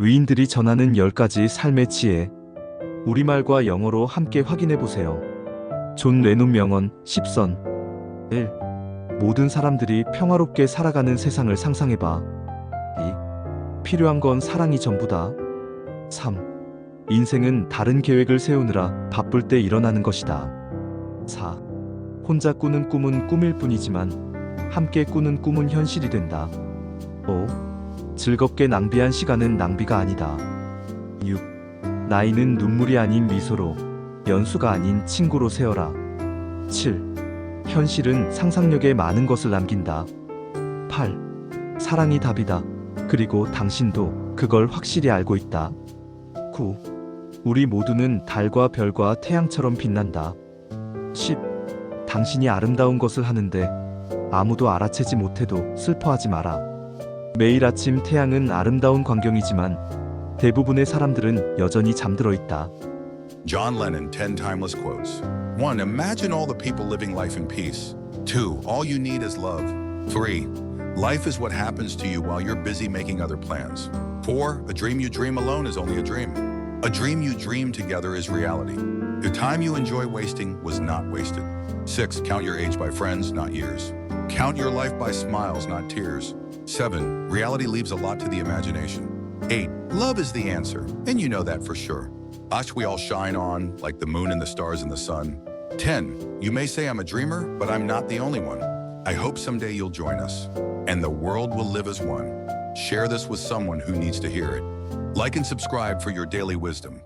위인들이 전하는 10가지 삶의 지혜. 우리말과 영어로 함께 확인해 보세요. 존 레논 명언 10선 1. 모든 사람들이 평화롭게 살아가는 세상을 상상해 봐. 2. 필요한 건 사랑이 전부다. 3. 인생은 다른 계획을 세우느라 바쁠 때 일어나는 것이다. 4. 혼자 꾸는 꿈은 꿈일 뿐이지만 함께 꾸는 꿈은 현실이 된다. 5. 즐겁게 낭비한 시간은 낭비가 아니다. 6. 나이는 눈물이 아닌 미소로, 연수가 아닌 친구로 세어라. 7. 현실은 상상력에 많은 것을 남긴다. 8. 사랑이 답이다. 그리고 당신도 그걸 확실히 알고 있다. 9. 우리 모두는 달과 별과 태양처럼 빛난다. 10. 당신이 아름다운 것을 하는데 아무도 알아채지 못해도 슬퍼하지 마라. 매일 아침 태양은 아름다운 광경이지만 대부분의 사람들은 여전히 잠들어 있다. John Lennon 10 timeless quotes. 1. Imagine all the people living life in peace. 2. All you need is love. 3. Life is what happens to you while you're busy making other plans. 4. A dream you dream alone is only a dream. A dream you dream together is reality. The time you enjoy wasting was not wasted. 6. Count your age by friends, not years. Count your life by smiles, not tears. 7. Reality leaves a lot to the imagination. 8. Love is the answer, and you know that for sure. Us we all shine on, like the moon and the stars and the sun. 10. You may say I'm a dreamer, but I'm not the only one. I hope someday you'll join us, and the world will live as one. Share this with someone who needs to hear it. Like and subscribe for your daily wisdom.